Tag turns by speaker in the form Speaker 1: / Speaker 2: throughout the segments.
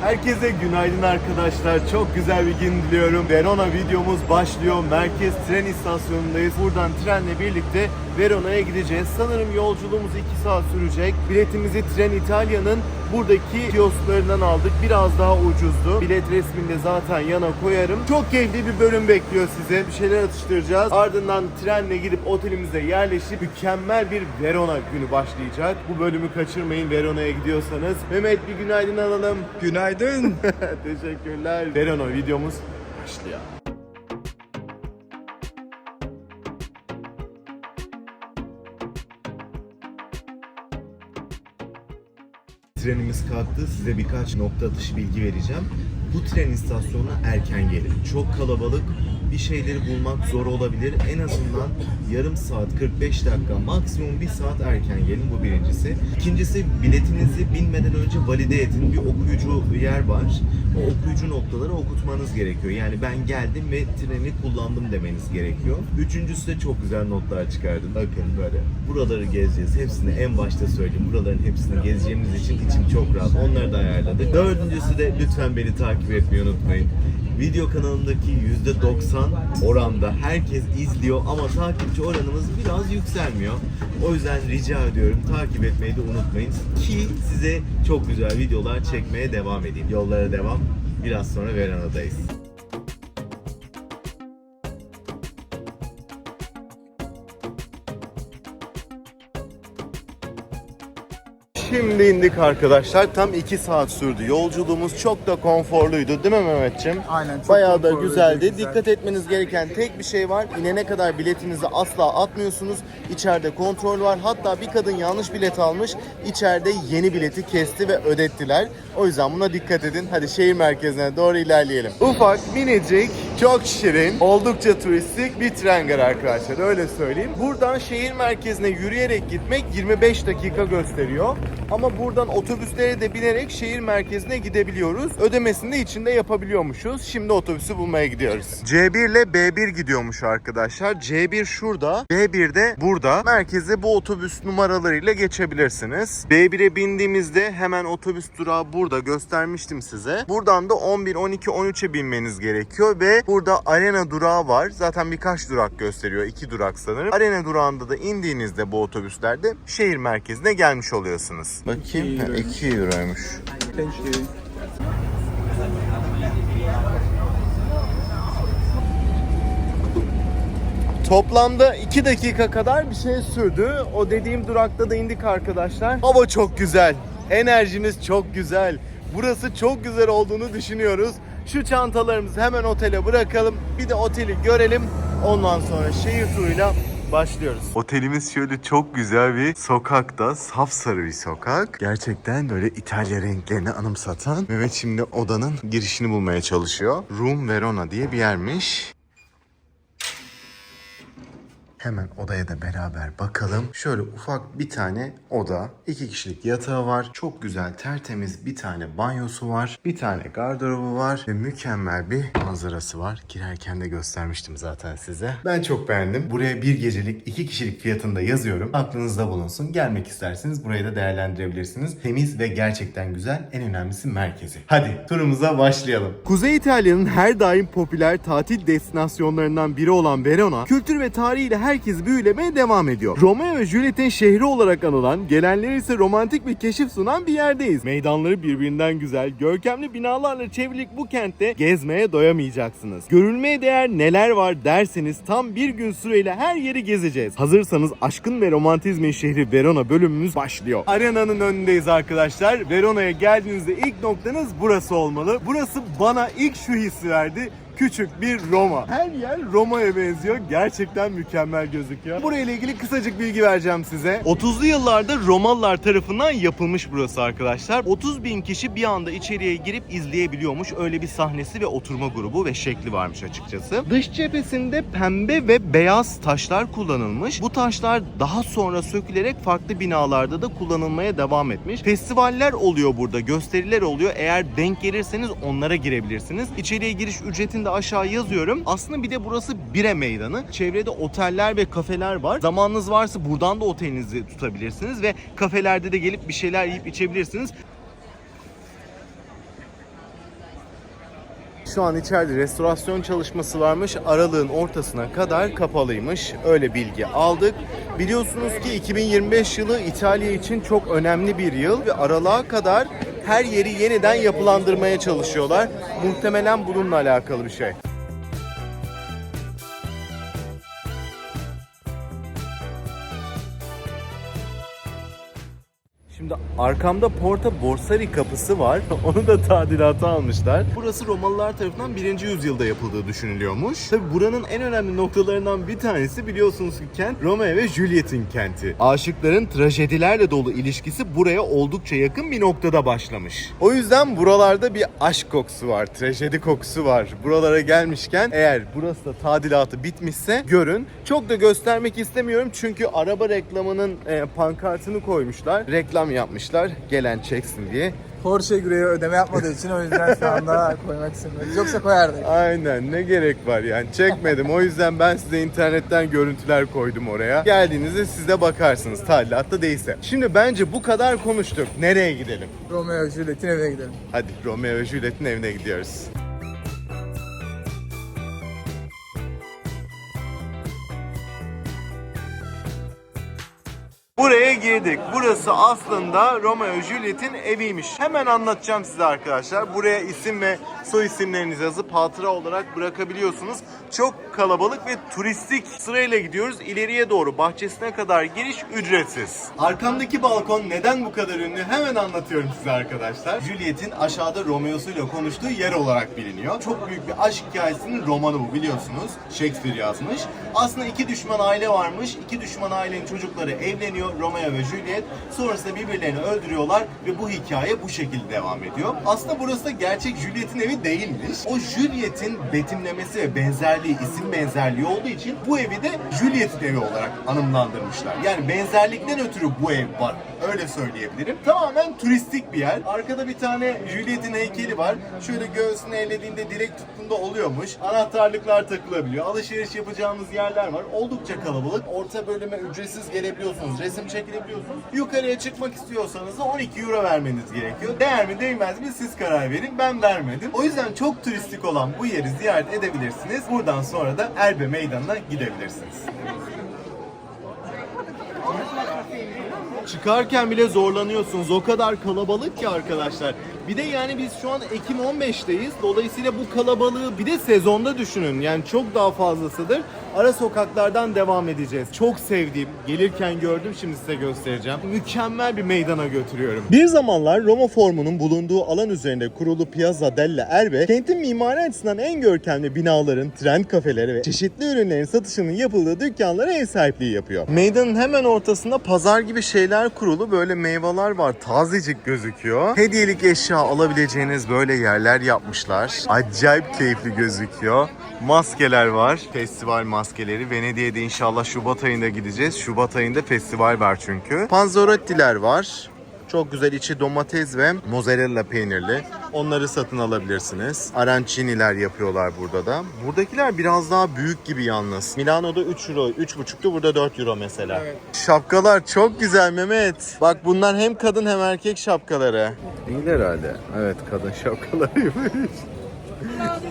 Speaker 1: Herkese günaydın arkadaşlar. Çok güzel bir gün diliyorum. Verona videomuz başlıyor. Merkez tren istasyonundayız. Buradan trenle birlikte Verona'ya gideceğiz. Sanırım yolculuğumuz 2 saat sürecek. Biletimizi Tren İtalya'nın buradaki kiosklarından aldık. Biraz daha ucuzdu. Bilet resmini de zaten yana koyarım. Çok keyifli bir bölüm bekliyor size. Bir şeyler atıştıracağız. Ardından trenle gidip otelimize yerleşip mükemmel bir Verona günü başlayacak. Bu bölümü kaçırmayın Verona'ya gidiyorsanız. Mehmet bir günaydın alalım.
Speaker 2: Günaydın.
Speaker 1: Teşekkürler. Verona videomuz başlıyor. Trenimiz kalktı. Size birkaç nokta atışı bilgi vereceğim. Bu tren istasyonuna erken gelin. Çok kalabalık. Bir şeyleri bulmak zor olabilir. En azından yarım saat, 45 dakika, maksimum bir saat erken gelin. Bu birincisi. İkincisi biletinizi binmeden önce valide edin. Bir okuyucu yer var. O okuyucu noktaları okutmanız gerekiyor. Yani ben geldim ve treni kullandım demeniz gerekiyor. Üçüncüsü de çok güzel notlar çıkardım. Bakın böyle. Buraları gezeceğiz. Hepsini en başta söyleyeyim. Buraların hepsini gezeceğimiz için içim çok rahat. Onları da ayarladık. Dördüncüsü de lütfen beni takip etmeyi unutmayın. Video kanalındaki %90 oranda herkes izliyor ama takipçi oranımız biraz yükselmiyor. O yüzden rica ediyorum takip etmeyi de unutmayın ki size çok güzel videolar çekmeye devam edeyim. Yollara devam. Biraz sonra Verana'dayız. Şimdi indik arkadaşlar. Tam 2 saat sürdü. Yolculuğumuz çok da konforluydu değil mi Mehmetçim?
Speaker 2: Aynen, çok
Speaker 1: Bayağı da güzeldi.
Speaker 2: güzel.
Speaker 1: Dikkat etmeniz gereken tek bir şey var. İnene kadar biletinizi asla atmıyorsunuz. İçeride kontrol var. Hatta bir kadın yanlış bilet almış. İçeride yeni bileti kesti ve ödettiler. O yüzden buna dikkat edin. Hadi şehir merkezine doğru ilerleyelim. Ufak, minicik, çok şirin, oldukça turistik bir tren garı arkadaşlar. Öyle söyleyeyim. Buradan şehir merkezine yürüyerek gitmek 25 dakika gösteriyor. Ama buradan otobüslere de binerek şehir merkezine gidebiliyoruz. Ödemesini de içinde yapabiliyormuşuz. Şimdi otobüsü bulmaya gidiyoruz. C1 ile B1 gidiyormuş arkadaşlar. C1 şurada, B1 de burada. Merkeze bu otobüs numaralarıyla geçebilirsiniz. B1'e bindiğimizde hemen otobüs durağı burada göstermiştim size. Buradan da 11, 12, 13'e binmeniz gerekiyor ve burada arena durağı var. Zaten birkaç durak gösteriyor. iki durak sanırım. Arena durağında da indiğinizde bu otobüslerde şehir merkezine gelmiş oluyorsunuz. Bakayım.
Speaker 2: İki euro.
Speaker 1: 2 euroymuş.
Speaker 2: Thank you.
Speaker 1: Toplamda 2 dakika kadar bir şey sürdü. O dediğim durakta da indik arkadaşlar. Hava çok güzel. Enerjimiz çok güzel. Burası çok güzel olduğunu düşünüyoruz. Şu çantalarımızı hemen otele bırakalım. Bir de oteli görelim. Ondan sonra şehir turuyla başlıyoruz. Otelimiz şöyle çok güzel bir sokakta. Saf sarı bir sokak. Gerçekten böyle İtalya renklerini anımsatan. Mehmet şimdi odanın girişini bulmaya çalışıyor. Room Verona diye bir yermiş. Hemen odaya da beraber bakalım. Şöyle ufak bir tane oda. iki kişilik yatağı var. Çok güzel tertemiz bir tane banyosu var. Bir tane gardırobu var. Ve mükemmel bir manzarası var. Girerken de göstermiştim zaten size. Ben çok beğendim. Buraya bir gecelik iki kişilik fiyatında yazıyorum. Aklınızda bulunsun. Gelmek isterseniz burayı da değerlendirebilirsiniz. Temiz ve gerçekten güzel. En önemlisi merkezi. Hadi turumuza başlayalım. Kuzey İtalya'nın her daim popüler tatil destinasyonlarından biri olan Verona, kültür ve tarihiyle herkesi büyülemeye devam ediyor. Romeo ve Juliet'in şehri olarak anılan, gelenlere ise romantik bir keşif sunan bir yerdeyiz. Meydanları birbirinden güzel, görkemli binalarla çevrili bu kentte gezmeye doyamayacaksınız. Görülmeye değer neler var derseniz tam bir gün süreyle her yeri gezeceğiz. Hazırsanız aşkın ve romantizmin şehri Verona bölümümüz başlıyor. Arenanın önündeyiz arkadaşlar. Verona'ya geldiğinizde ilk noktanız burası olmalı. Burası bana ilk şu hissi verdi küçük bir Roma. Her yer Roma'ya benziyor. Gerçekten mükemmel gözüküyor. Burayla ilgili kısacık bilgi vereceğim size. 30'lu yıllarda Romalılar tarafından yapılmış burası arkadaşlar. 30 bin kişi bir anda içeriye girip izleyebiliyormuş. Öyle bir sahnesi ve oturma grubu ve şekli varmış açıkçası. Dış cephesinde pembe ve beyaz taşlar kullanılmış. Bu taşlar daha sonra sökülerek farklı binalarda da kullanılmaya devam etmiş. Festivaller oluyor burada, gösteriler oluyor. Eğer denk gelirseniz onlara girebilirsiniz. İçeriye giriş ücretini de aşağı yazıyorum. Aslında bir de burası Bire Meydanı. Çevrede oteller ve kafeler var. Zamanınız varsa buradan da otelinizi tutabilirsiniz ve kafelerde de gelip bir şeyler yiyip içebilirsiniz. Şu an içeride restorasyon çalışması varmış. Aralığın ortasına kadar kapalıymış. Öyle bilgi aldık. Biliyorsunuz ki 2025 yılı İtalya için çok önemli bir yıl ve aralığa kadar her yeri yeniden yapılandırmaya çalışıyorlar. Muhtemelen bununla alakalı bir şey. Arkamda Porta Borsari kapısı var. Onu da tadilata almışlar. Burası Romalılar tarafından 1. yüzyılda yapıldığı düşünülüyormuş. Tabi buranın en önemli noktalarından bir tanesi biliyorsunuz ki kent Romeo ve Juliet'in kenti. Aşıkların trajedilerle dolu ilişkisi buraya oldukça yakın bir noktada başlamış. O yüzden buralarda bir aşk kokusu var, trajedi kokusu var. Buralara gelmişken eğer burası da tadilatı bitmişse görün. Çok da göstermek istemiyorum çünkü araba reklamının e, pankartını koymuşlar. Reklam yapmışlar gelen çeksin diye.
Speaker 2: Porsche Grey'e ödeme yapmadığı için o yüzden şu anda koymak istemiyoruz. Yoksa koyardık.
Speaker 1: Aynen ne gerek var yani çekmedim o yüzden ben size internetten görüntüler koydum oraya. Geldiğinizde siz de bakarsınız tadilatta değilse. Şimdi bence bu kadar konuştuk. Nereye gidelim?
Speaker 2: Romeo Juliet'in evine gidelim.
Speaker 1: Hadi Romeo ve Juliet'in evine gidiyoruz. Buraya girdik. Burası aslında Romeo Juliet'in eviymiş. Hemen anlatacağım size arkadaşlar. Buraya isim ve soy isimlerinizi yazıp hatıra olarak bırakabiliyorsunuz. Çok kalabalık ve turistik sırayla gidiyoruz. İleriye doğru bahçesine kadar giriş ücretsiz. Arkamdaki balkon neden bu kadar ünlü? Hemen anlatıyorum size arkadaşlar. Juliet'in aşağıda Romeo'suyla konuştuğu yer olarak biliniyor. Çok büyük bir aşk hikayesinin romanı bu biliyorsunuz. Shakespeare yazmış. Aslında iki düşman aile varmış. İki düşman ailenin çocukları evleniyor. Romeo ve Juliet. Sonrasında birbirlerini öldürüyorlar ve bu hikaye bu şekilde devam ediyor. Aslında burası da gerçek Juliet'in evi değilmiş. O Juliet'in betimlemesi ve benzerliği, isim benzerliği olduğu için bu evi de Juliet'in evi olarak anımlandırmışlar. Yani benzerlikten ötürü bu ev var. Öyle söyleyebilirim. Tamamen turistik bir yer. Arkada bir tane Juliet'in heykeli var. Şöyle göğsünü ellediğinde direkt tuttuğunda oluyormuş. Anahtarlıklar takılabiliyor. Alışveriş yapacağımız yerler var. Oldukça kalabalık. Orta bölüme ücretsiz gelebiliyorsunuz. Resim çekilebiliyorsunuz. Yukarıya çıkmak istiyorsanız da 12 euro vermeniz gerekiyor. Değer mi değmez mi siz karar verin. Ben vermedim. O yüzden çok turistik olan bu yeri ziyaret edebilirsiniz. Buradan sonra da Erbe Meydanı'na gidebilirsiniz. Çıkarken bile zorlanıyorsunuz. O kadar kalabalık ki arkadaşlar. Bir de yani biz şu an Ekim 15'teyiz. Dolayısıyla bu kalabalığı bir de sezonda düşünün. Yani çok daha fazlasıdır. Ara sokaklardan devam edeceğiz. Çok sevdiğim, gelirken gördüm şimdi size göstereceğim. Mükemmel bir meydana götürüyorum. Bir zamanlar Roma formunun bulunduğu alan üzerinde kurulu Piazza della Erbe, kentin mimari açısından en görkemli binaların, trend kafeleri ve çeşitli ürünlerin satışının yapıldığı dükkanlara ev sahipliği yapıyor. Meydanın hemen ortasında pazar gibi şeyler kurulu böyle meyveler var. Tazecik gözüküyor. Hediyelik eşya alabileceğiniz böyle yerler yapmışlar. Acayip keyifli gözüküyor. Maskeler var. Festival maskeleri. Venedik'e inşallah Şubat ayında gideceğiz. Şubat ayında festival var çünkü. Panzerotti'ler var. Çok güzel içi domates ve mozzarella peynirli. Onları satın alabilirsiniz. Aranciniler yapıyorlar burada da. Buradakiler biraz daha büyük gibi yalnız. Milano'da 3 euro, 3,5'tu burada 4 euro mesela.
Speaker 2: Evet.
Speaker 1: Şapkalar çok güzel Mehmet. Bak bunlar hem kadın hem erkek şapkaları. İyi herhalde. Evet kadın şapkalarıymış.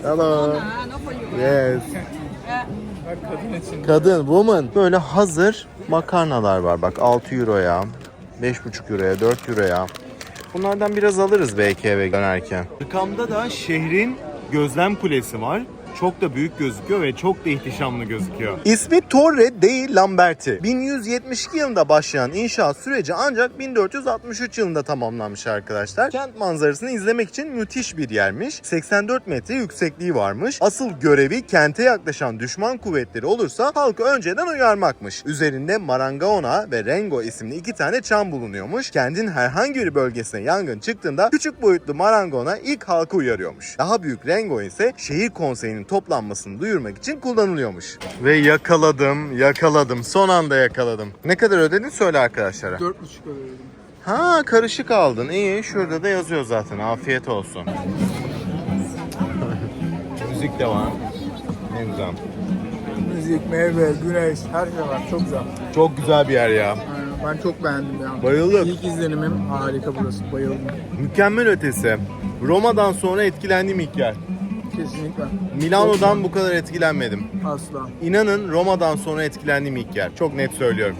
Speaker 1: Hello. Yes.
Speaker 2: Kadın için.
Speaker 1: Kadın, woman. Böyle hazır makarnalar var. Bak 6 euroya, 5,5 euroya, 4 euroya. Bunlardan biraz alırız eve dönerken. Arkamda da şehrin gözlem kulesi var. Çok da büyük gözüküyor ve çok da ihtişamlı gözüküyor. İsmi Torre dei Lamberti. 1172 yılında başlayan inşaat süreci ancak 1463 yılında tamamlanmış arkadaşlar. Kent manzarasını izlemek için müthiş bir yermiş. 84 metre yüksekliği varmış. Asıl görevi kente yaklaşan düşman kuvvetleri olursa halkı önceden uyarmakmış. Üzerinde Marangaona ve Rengo isimli iki tane çam bulunuyormuş. Kentin herhangi bir bölgesine yangın çıktığında küçük boyutlu Marangona ilk halkı uyarıyormuş. Daha büyük Rengo ise şehir konseyinin toplanmasını duyurmak için kullanılıyormuş. Ve yakaladım, yakaladım. Son anda yakaladım. Ne kadar ödedin söyle arkadaşlara.
Speaker 2: 4,5 ödedim.
Speaker 1: Ha karışık aldın. İyi şurada da yazıyor zaten. Afiyet olsun. Müzik de var. Ne güzel.
Speaker 2: Müzik, meyve, güneş, her şey var. Çok güzel.
Speaker 1: Çok güzel bir yer ya.
Speaker 2: Aynen. Ben çok beğendim ya.
Speaker 1: Bayıldım.
Speaker 2: İlk izlenimim harika burası. Bayıldım.
Speaker 1: Mükemmel ötesi. Roma'dan sonra etkilendiğim ilk yer.
Speaker 2: Kesinlikle.
Speaker 1: Milano'dan bu kadar etkilenmedim.
Speaker 2: Asla.
Speaker 1: İnanın Roma'dan sonra etkilendiğim ilk yer. Çok net söylüyorum.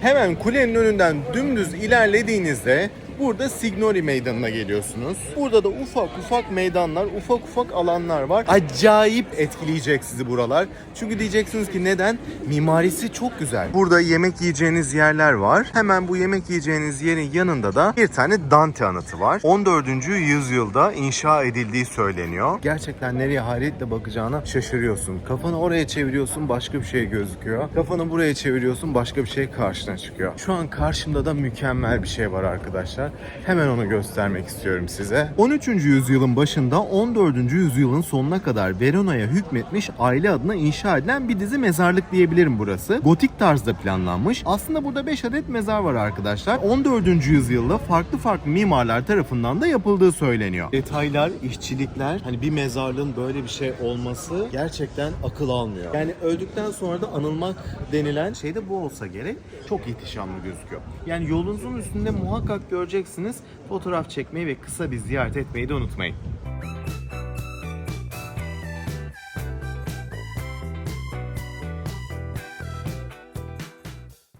Speaker 1: Hemen kulenin önünden dümdüz ilerlediğinizde burada Signori Meydanı'na geliyorsunuz. Burada da ufak ufak meydanlar, ufak ufak alanlar var. Acayip etkileyecek sizi buralar. Çünkü diyeceksiniz ki neden? Mimarisi çok güzel. Burada yemek yiyeceğiniz yerler var. Hemen bu yemek yiyeceğiniz yerin yanında da bir tane Dante anıtı var. 14. yüzyılda inşa edildiği söyleniyor. Gerçekten nereye hayretle bakacağına şaşırıyorsun. Kafanı oraya çeviriyorsun başka bir şey gözüküyor. Kafanı buraya çeviriyorsun başka bir şey karşına çıkıyor. Şu an karşımda da mükemmel bir şey var arkadaşlar. Hemen onu göstermek istiyorum size. 13. yüzyılın başında 14. yüzyılın sonuna kadar Verona'ya hükmetmiş aile adına inşa edilen bir dizi mezarlık diyebilirim burası. Gotik tarzda planlanmış. Aslında burada 5 adet mezar var arkadaşlar. 14. yüzyılda farklı farklı mimarlar tarafından da yapıldığı söyleniyor. Detaylar, işçilikler, hani bir mezarlığın böyle bir şey olması gerçekten akıl almıyor. Yani öldükten sonra da anılmak denilen şey de bu olsa gerek. Çok ihtişamlı gözüküyor. Yani yolunuzun üstünde muhakkak göreceksiniz. Fotoğraf çekmeyi ve kısa bir ziyaret etmeyi de unutmayın.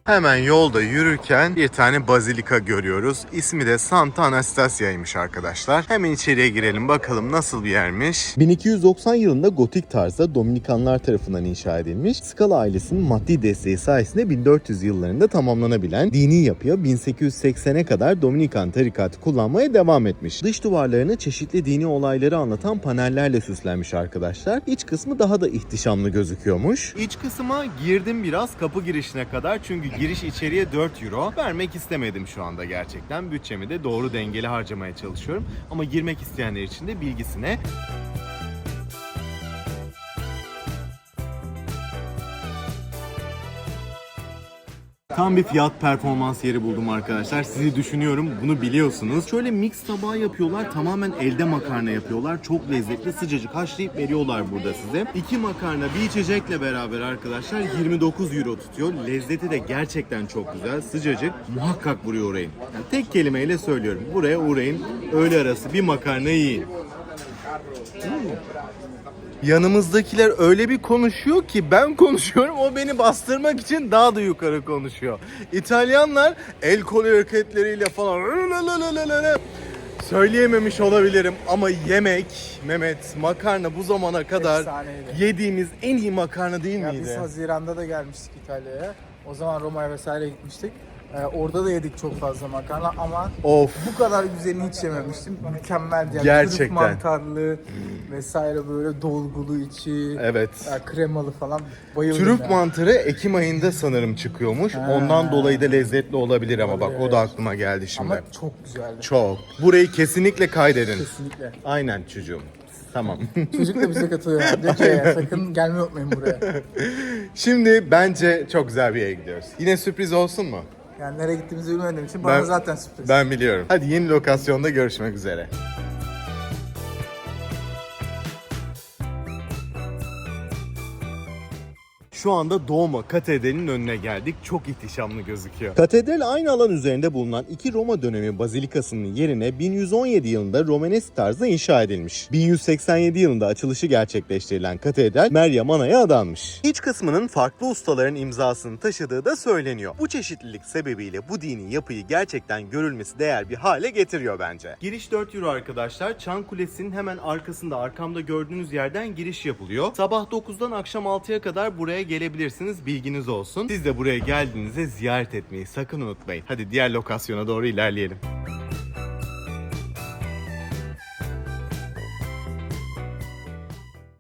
Speaker 1: Hemen yolda yürürken bir tane bazilika görüyoruz. İsmi de Santa Anastasia'ymış arkadaşlar. Hemen içeriye girelim bakalım nasıl bir yermiş. 1290 yılında gotik tarzda Dominikanlar tarafından inşa edilmiş. Scala ailesinin maddi desteği sayesinde 1400 yıllarında tamamlanabilen dini yapıya 1880'e kadar Dominikan tarikatı kullanmaya devam etmiş. Dış duvarlarını çeşitli dini olayları anlatan panellerle süslenmiş arkadaşlar. İç kısmı daha da ihtişamlı gözüküyormuş. İç kısma girdim biraz kapı girişine kadar çünkü giriş içeriye 4 euro. Vermek istemedim şu anda gerçekten. Bütçemi de doğru dengeli harcamaya çalışıyorum. Ama girmek isteyenler için de bilgisine Tam bir fiyat performans yeri buldum arkadaşlar. Sizi düşünüyorum. Bunu biliyorsunuz. Şöyle mix tabağı yapıyorlar. Tamamen elde makarna yapıyorlar. Çok lezzetli. Sıcacık haşlayıp veriyorlar burada size. İki makarna bir içecekle beraber arkadaşlar 29 euro tutuyor. Lezzeti de gerçekten çok güzel. Sıcacık. Muhakkak buraya uğrayın. Yani tek kelimeyle söylüyorum. Buraya uğrayın. Öğle arası bir makarna yiyin. Yanımızdakiler öyle bir konuşuyor ki ben konuşuyorum o beni bastırmak için daha da yukarı konuşuyor. İtalyanlar el kol hareketleriyle falan söyleyememiş olabilirim ama yemek Mehmet makarna bu zamana kadar
Speaker 2: Efsaneydi.
Speaker 1: yediğimiz en iyi makarna değil
Speaker 2: Ya
Speaker 1: miydi?
Speaker 2: biz Haziran'da da gelmiştik İtalya'ya. O zaman Roma'ya vesaire gitmiştik. Ee, orada da yedik çok fazla makarna ama
Speaker 1: Of
Speaker 2: bu kadar güzelini hiç yememiştim. Mükemmeldi. Yani
Speaker 1: Gerçekten.
Speaker 2: Trüf mantarlı vesaire böyle dolgulu içi,
Speaker 1: evet.
Speaker 2: ya kremalı falan bayıldım
Speaker 1: Trüf
Speaker 2: ya.
Speaker 1: mantarı Ekim ayında sanırım çıkıyormuş. Ondan dolayı da lezzetli olabilir ama bak o da aklıma geldi şimdi.
Speaker 2: Ama çok güzeldi.
Speaker 1: Çok. Burayı kesinlikle kaydedin.
Speaker 2: Kesinlikle.
Speaker 1: Aynen çocuğum. Tamam.
Speaker 2: Çocuk da bize katılıyor. Yani. Diyor ki sakın gelmeyi unutmayın buraya.
Speaker 1: Şimdi bence çok güzel bir yere gidiyoruz. Yine sürpriz olsun mu?
Speaker 2: Yani nereye gittiğimizi bilmediğim için bana
Speaker 1: Ben-
Speaker 2: zaten sürpriz.
Speaker 1: Ben biliyorum. Hadi yeni lokasyonda görüşmek üzere. Şu anda Doğma Katedrali'nin önüne geldik. Çok ihtişamlı gözüküyor. Katedral aynı alan üzerinde bulunan iki Roma dönemi bazilikasının yerine 1117 yılında Romanesk tarzda inşa edilmiş. 1187 yılında açılışı gerçekleştirilen katedral Meryem Ana'ya adanmış. İç kısmının farklı ustaların imzasını taşıdığı da söyleniyor. Bu çeşitlilik sebebiyle bu dini yapıyı gerçekten görülmesi değer bir hale getiriyor bence. Giriş 4 euro arkadaşlar. Çan Kulesi'nin hemen arkasında arkamda gördüğünüz yerden giriş yapılıyor. Sabah 9'dan akşam 6'ya kadar buraya gelebilirsiniz. Bilginiz olsun. Siz de buraya geldiğinizde ziyaret etmeyi sakın unutmayın. Hadi diğer lokasyona doğru ilerleyelim.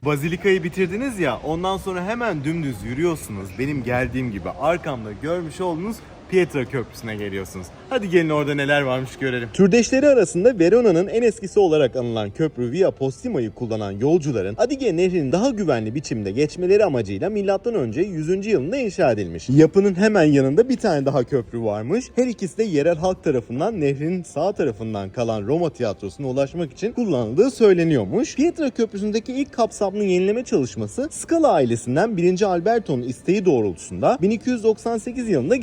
Speaker 1: Bazilikayı bitirdiniz ya ondan sonra hemen dümdüz yürüyorsunuz. Benim geldiğim gibi arkamda görmüş olduğunuz Pietra Köprüsü'ne geliyorsunuz. Hadi gelin orada neler varmış görelim. Türdeşleri arasında Verona'nın en eskisi olarak anılan köprü Via Postima'yı kullanan yolcuların Adige Nehri'nin daha güvenli biçimde geçmeleri amacıyla M.Ö. 100. yılında inşa edilmiş. Yapının hemen yanında bir tane daha köprü varmış. Her ikisi de yerel halk tarafından nehrin sağ tarafından kalan Roma tiyatrosuna ulaşmak için kullanıldığı söyleniyormuş. Pietra Köprüsü'ndeki ilk kapsamlı yenileme çalışması Scala ailesinden 1. Alberto'nun isteği doğrultusunda 1298 yılında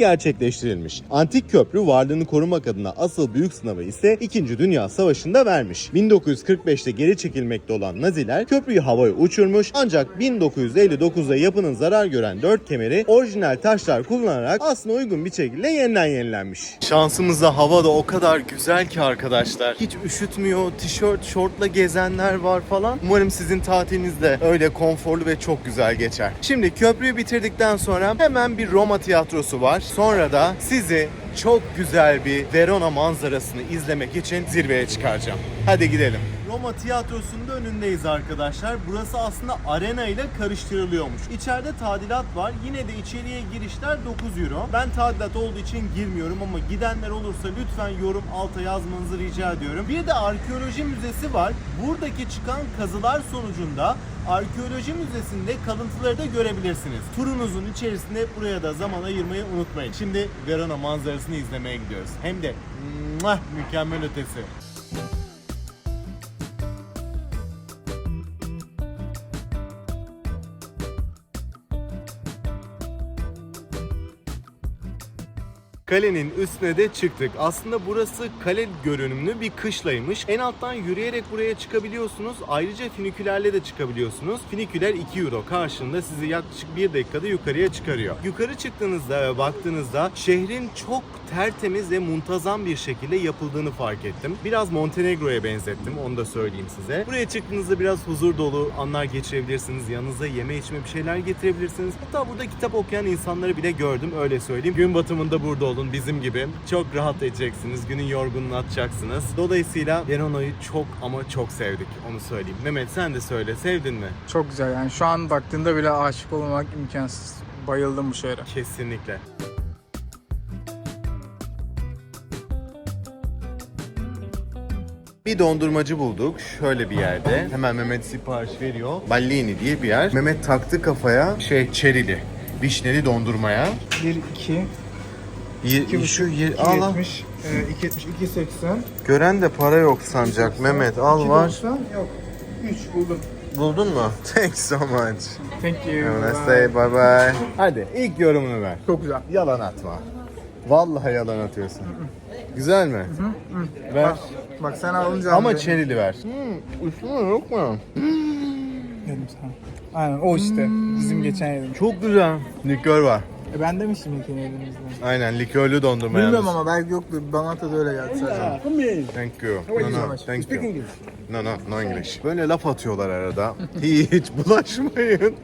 Speaker 1: gerçekleştirilmiş. Antik köprü varlığını korumak adına asıl büyük sınavı ise 2. Dünya Savaşı'nda vermiş. 1945'te geri çekilmekte olan Naziler köprüyü havaya uçurmuş ancak 1959'da yapının zarar gören dört kemeri orijinal taşlar kullanarak aslında uygun bir şekilde yeniden yenilenmiş. Şansımıza hava da o kadar güzel ki arkadaşlar. Hiç üşütmüyor, tişört, şortla gezenler var falan. Umarım sizin tatiliniz de öyle konforlu ve çok güzel geçer. Şimdi köprüyü bitirdikten sonra hemen bir Roma tiyatrosu var. Sonra da sizi çok güzel bir Verona manzarasını izlemek için zirveye çıkaracağım. Hadi gidelim. Roma tiyatrosunun önündeyiz arkadaşlar. Burası aslında arena ile karıştırılıyormuş. İçeride tadilat var. Yine de içeriye girişler 9 euro. Ben tadilat olduğu için girmiyorum ama gidenler olursa lütfen yorum alta yazmanızı rica ediyorum. Bir de arkeoloji müzesi var. Buradaki çıkan kazılar sonucunda Arkeoloji Müzesi'nde kalıntıları da görebilirsiniz. Turunuzun içerisinde buraya da zaman ayırmayı unutmayın. Şimdi Verona manzarasını izlemeye gidiyoruz. Hem de mükemmel ötesi. Kalenin üstüne de çıktık. Aslında burası kale görünümlü bir kışlaymış. En alttan yürüyerek buraya çıkabiliyorsunuz. Ayrıca finikülerle de çıkabiliyorsunuz. Finiküler 2 euro karşılığında sizi yaklaşık 1 dakikada yukarıya çıkarıyor. Yukarı çıktığınızda ve baktığınızda şehrin çok tertemiz ve muntazam bir şekilde yapıldığını fark ettim. Biraz Montenegro'ya benzettim onu da söyleyeyim size. Buraya çıktığınızda biraz huzur dolu anlar geçirebilirsiniz. Yanınıza yeme içme bir şeyler getirebilirsiniz. Hatta burada kitap okuyan insanları bile gördüm öyle söyleyeyim. Gün batımında burada olun bizim gibi. Çok rahat edeceksiniz. Günün yorgunluğunu atacaksınız. Dolayısıyla Verona'yı çok ama çok sevdik onu söyleyeyim. Mehmet sen de söyle sevdin mi?
Speaker 2: Çok güzel yani şu an baktığında bile aşık olmak imkansız. Bayıldım bu şehre.
Speaker 1: Kesinlikle. Bir dondurmacı bulduk şöyle bir yerde. Hemen Mehmet sipariş veriyor. Ballini diye bir yer. Mehmet taktı kafaya şey çerili, vişneli dondurmaya.
Speaker 2: 1, 2,
Speaker 1: Ye, şu ye, al al.
Speaker 2: 2.70, e, 2.70, 2.80.
Speaker 1: Gören de para yok sanacak Mehmet. Al var.
Speaker 2: 2.90 yok. 3 buldum.
Speaker 1: Buldun mu? Thanks so much.
Speaker 2: Thank you.
Speaker 1: Have a nice
Speaker 2: Bye.
Speaker 1: day. Bye bye. Hadi ilk yorumunu ver.
Speaker 2: Çok güzel.
Speaker 1: Yalan atma. Vallahi yalan atıyorsun. Güzel mi? Ver.
Speaker 2: Bak, bak sen alınca
Speaker 1: Ama çerili ver. Hmm, üstüne yok mu?
Speaker 2: Dedim sana. Aynen o işte. Bizim geçen yedim.
Speaker 1: Çok güzel. Likör var.
Speaker 2: E ben demiştim ilk yediğimizde.
Speaker 1: Aynen likörlü dondurma
Speaker 2: Bilmiyorum
Speaker 1: yalnız.
Speaker 2: ama belki yoktu. Bana tadı öyle geldi sadece.
Speaker 1: Thank you. No, no, thank you. No, no, no English. Böyle laf atıyorlar arada. Hiç bulaşmayın.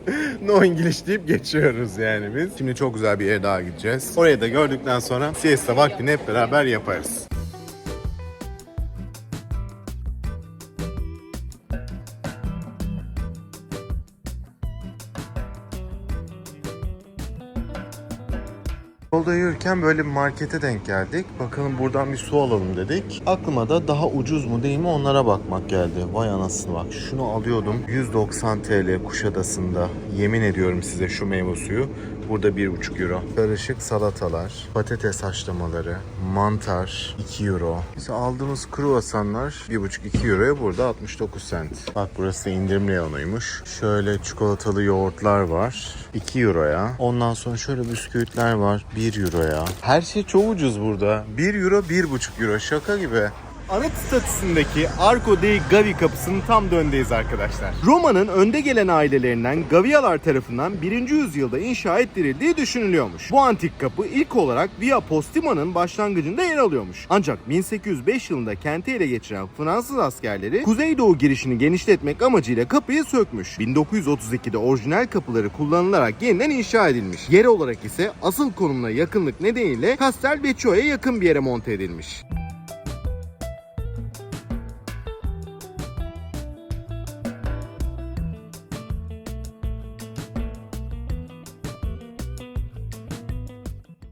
Speaker 1: No English deyip geçiyoruz yani biz. Şimdi çok güzel bir yere daha gideceğiz. Orayı da gördükten sonra siesta vaktini hep beraber yaparız. Yolda yürürken böyle bir markete denk geldik. Bakalım buradan bir su alalım dedik. Aklıma da daha ucuz mu değil mi onlara bakmak geldi. Vay anasını bak şunu alıyordum. 190 TL Kuşadası'nda. Yemin ediyorum size şu meyve suyu. Burada 1,5 euro. Karışık salatalar, patates haşlamaları, mantar 2 euro. Mesela aldığımız kruvasanlar 1,5-2 euroya burada 69 cent. Bak burası indirim reyonuymuş. Şöyle çikolatalı yoğurtlar var. 2 euroya. Ondan sonra şöyle bisküvitler var 1 euroya. Her şey çok ucuz burada. 1 euro 1,5 euro şaka gibi. Anıt statüsündeki Arco dei Gavi kapısının tam da önündeyiz arkadaşlar. Roma'nın önde gelen ailelerinden Gavialar tarafından 1. yüzyılda inşa ettirildiği düşünülüyormuş. Bu antik kapı ilk olarak Via Postima'nın başlangıcında yer alıyormuş. Ancak 1805 yılında kenti ele geçiren Fransız askerleri Kuzeydoğu girişini genişletmek amacıyla kapıyı sökmüş. 1932'de orijinal kapıları kullanılarak yeniden inşa edilmiş. Yer olarak ise asıl konumuna yakınlık nedeniyle Castel Vecchio'ya yakın bir yere monte edilmiş.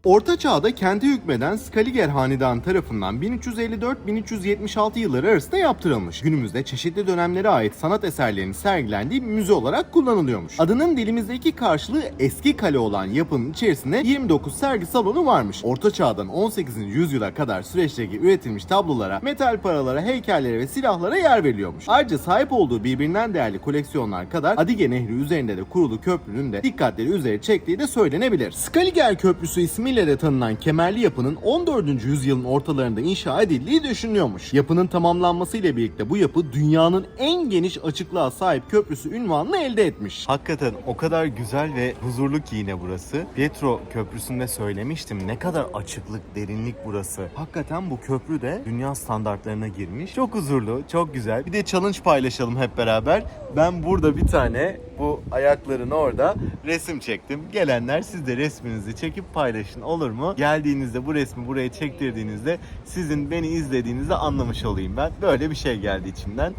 Speaker 1: Orta Çağ'da kente hükmeden Skaliger Hanedanı tarafından 1354-1376 yılları arasında yaptırılmış. Günümüzde çeşitli dönemlere ait sanat eserlerinin sergilendiği müze olarak kullanılıyormuş. Adının dilimizdeki karşılığı eski kale olan yapının içerisinde 29 sergi salonu varmış. Orta Çağ'dan 18. yüzyıla kadar süreçteki üretilmiş tablolara, metal paralara, heykellere ve silahlara yer veriliyormuş. Ayrıca sahip olduğu birbirinden değerli koleksiyonlar kadar Adige Nehri üzerinde de kurulu köprünün de dikkatleri üzeri çektiği de söylenebilir. Skaliger Köprüsü ismi ismiyle de tanınan kemerli yapının 14. yüzyılın ortalarında inşa edildiği düşünülüyormuş. Yapının tamamlanması ile birlikte bu yapı dünyanın en geniş açıklığa sahip köprüsü ünvanını elde etmiş. Hakikaten o kadar güzel ve huzurlu ki yine burası. Pietro Köprüsü'nde söylemiştim ne kadar açıklık, derinlik burası. Hakikaten bu köprü de dünya standartlarına girmiş. Çok huzurlu, çok güzel. Bir de challenge paylaşalım hep beraber. Ben burada bir tane bu ayakların orada resim çektim. Gelenler siz de resminizi çekip paylaşın olur mu? Geldiğinizde bu resmi buraya çektirdiğinizde sizin beni izlediğinizde anlamış olayım ben. Böyle bir şey geldi içimden.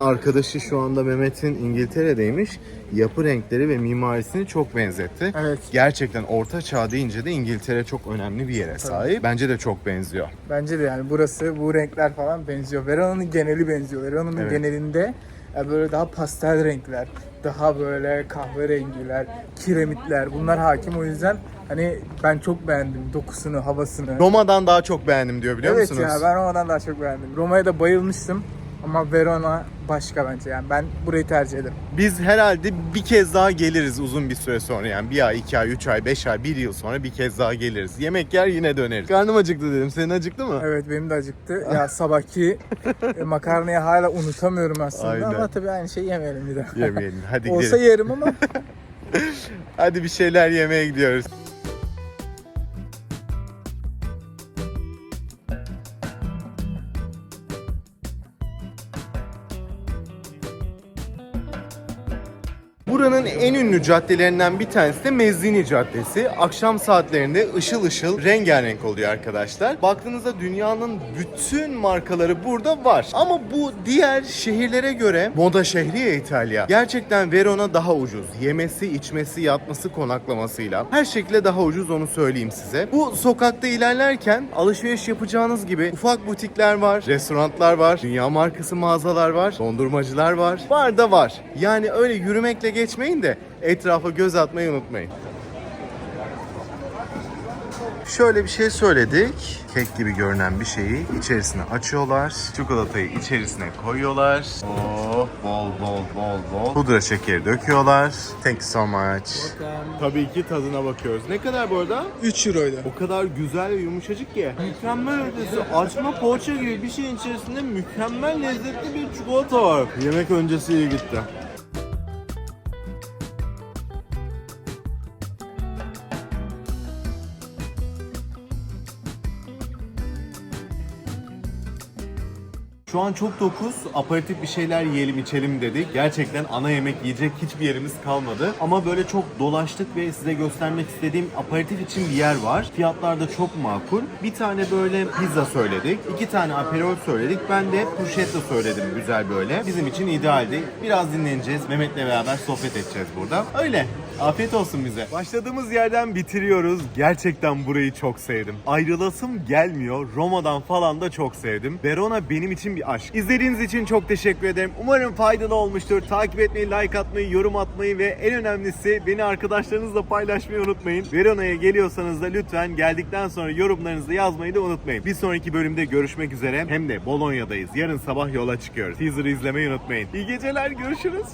Speaker 1: Arkadaşı şu anda Mehmet'in İngiltere'deymiş. Yapı renkleri ve mimarisini çok benzetti.
Speaker 2: Evet.
Speaker 1: Gerçekten orta çağ deyince de İngiltere çok önemli bir yere sahip. Bence de çok benziyor.
Speaker 2: Bence de yani burası bu renkler falan benziyor. Verona'nın geneli benziyor. Verona'nın
Speaker 1: Evet.
Speaker 2: genelinde e, böyle daha pastel renkler, daha böyle kahverengiler, kiremitler bunlar hakim o yüzden hani ben çok beğendim dokusunu, havasını.
Speaker 1: Roma'dan daha çok beğendim diyor biliyor
Speaker 2: evet
Speaker 1: musunuz?
Speaker 2: ya ben Roma'dan daha çok beğendim. Roma'ya da bayılmıştım ama Verona başka bence yani ben burayı tercih ederim.
Speaker 1: Biz herhalde bir kez daha geliriz uzun bir süre sonra yani bir ay, iki ay, üç ay, beş ay, bir yıl sonra bir kez daha geliriz. Yemek yer yine döneriz. Karnım acıktı dedim. Senin acıktı mı?
Speaker 2: Evet benim de acıktı. Ya sabahki e, makarnayı hala unutamıyorum aslında
Speaker 1: Aynen.
Speaker 2: ama tabii aynı şeyi yemeyelim bir daha.
Speaker 1: Yemeyelim. Hadi
Speaker 2: Olsa
Speaker 1: gidelim.
Speaker 2: yerim ama
Speaker 1: Hadi bir şeyler yemeye gidiyoruz. Ünlü caddelerinden bir tanesi de Mezzini Caddesi. Akşam saatlerinde ışıl ışıl rengarenk oluyor arkadaşlar. Baktığınızda dünyanın bütün markaları burada var. Ama bu diğer şehirlere göre moda şehri ya İtalya. Gerçekten Verona daha ucuz. Yemesi, içmesi, yatması, konaklamasıyla. Her şekilde daha ucuz onu söyleyeyim size. Bu sokakta ilerlerken alışveriş yapacağınız gibi ufak butikler var, restoranlar var, dünya markası mağazalar var, dondurmacılar var. Var da var. Yani öyle yürümekle geçmeyin de etrafa göz atmayı unutmayın. Şöyle bir şey söyledik. Kek gibi görünen bir şeyi içerisine açıyorlar. Çikolatayı içerisine koyuyorlar. Oh, bol bol bol bol. Pudra şekeri döküyorlar. Thank you so much. Tabii ki tadına bakıyoruz. Ne kadar bu arada?
Speaker 2: 3 euroydu.
Speaker 1: O kadar güzel ve yumuşacık ki. Mükemmel ötesi açma poğaça gibi bir şeyin içerisinde mükemmel lezzetli bir çikolata var. Yemek öncesi iyi gitti. Şu an çok dokuz, aperatif bir şeyler yiyelim içelim dedik. Gerçekten ana yemek yiyecek hiçbir yerimiz kalmadı. Ama böyle çok dolaştık ve size göstermek istediğim aperatif için bir yer var. Fiyatlar da çok makul. Bir tane böyle pizza söyledik. iki tane aperol söyledik. Ben de bruschetta söyledim güzel böyle. Bizim için idealdi. Biraz dinleneceğiz. Mehmet'le beraber sohbet edeceğiz burada. Öyle. Afiyet olsun bize. Başladığımız yerden bitiriyoruz. Gerçekten burayı çok sevdim. Ayrılasım gelmiyor. Roma'dan falan da çok sevdim. Verona benim için bir aşk. İzlediğiniz için çok teşekkür ederim. Umarım faydalı olmuştur. Takip etmeyi, like atmayı, yorum atmayı ve en önemlisi beni arkadaşlarınızla paylaşmayı unutmayın. Verona'ya geliyorsanız da lütfen geldikten sonra yorumlarınızı yazmayı da unutmayın. Bir sonraki bölümde görüşmek üzere. Hem de Bolonya'dayız. Yarın sabah yola çıkıyoruz. Teaser'ı izlemeyi unutmayın. İyi geceler. Görüşürüz.